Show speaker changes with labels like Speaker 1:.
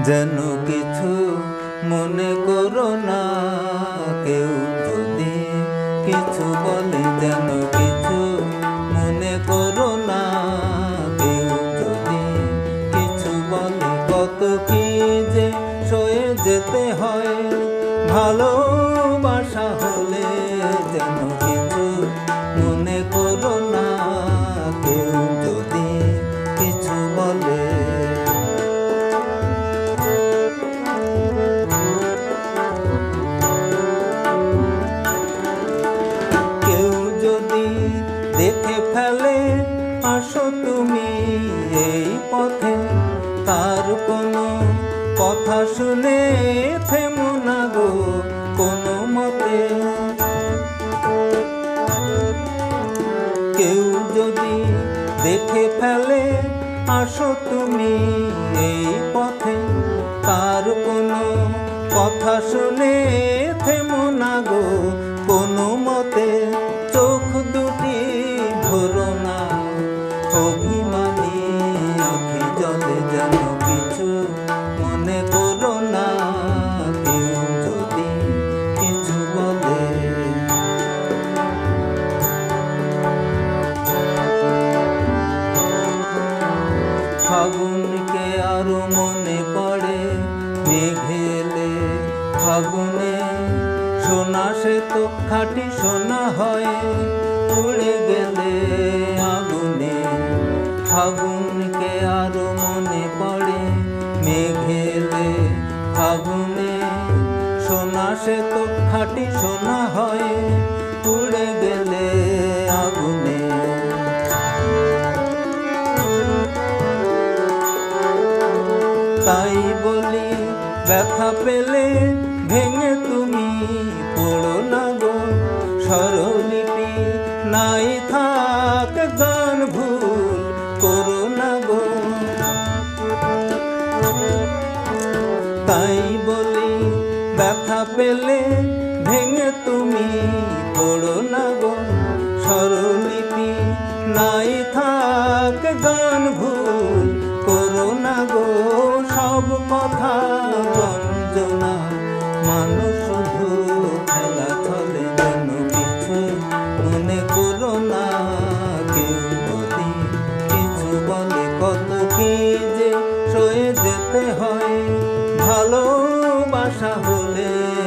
Speaker 1: যেন কিছু মনে করো না, কেউ যদি কিছু বলে যেন কিছু মনে করো না, কেউ যদি কিছু বলে কত কি যে সয়ে যেতে হয় ভালোবাসা দেখে ফেলে, আসো তুমি এই পথে। তার কোনো কথা শুনে থেমো না গো কোনো মতে। কেউ যদি দেখে ফেলে, আসো তুমি এই পথে। তার কোনো কথা শুনে থেমো না গো জলে যেন কিছু মনে করো না, কেউ যদি ফাগুনকে আরও মনে পড়ে মেঘেলে। ফাগুনে সোনা সে তো খাটি সোনা হয় উড়ে গেলে আগুনে। ফাগুনকে ফাগুনে সোনা সে তো খাটি সোনা হয় উড়ে গেলে আগুনে। তাই বলি, ব্যথা পেলে ভেঙে তুমি পড়ো না গো। স্বরলিপি নাই থাক, গান ভুল তাই বলি, ব্যথা পেলে ভেঙে তুমি পড়ো না গো। স্বরলিপি নাই থাক, গান ভুল করো না গো। সব কথা বঞ্জনা মানুষ খেলা চলে যেন কিছু মনে করো না। কেউ যদি কিছু বলে কত কি যে সয়ে যেতে হয়। cachaça rolando.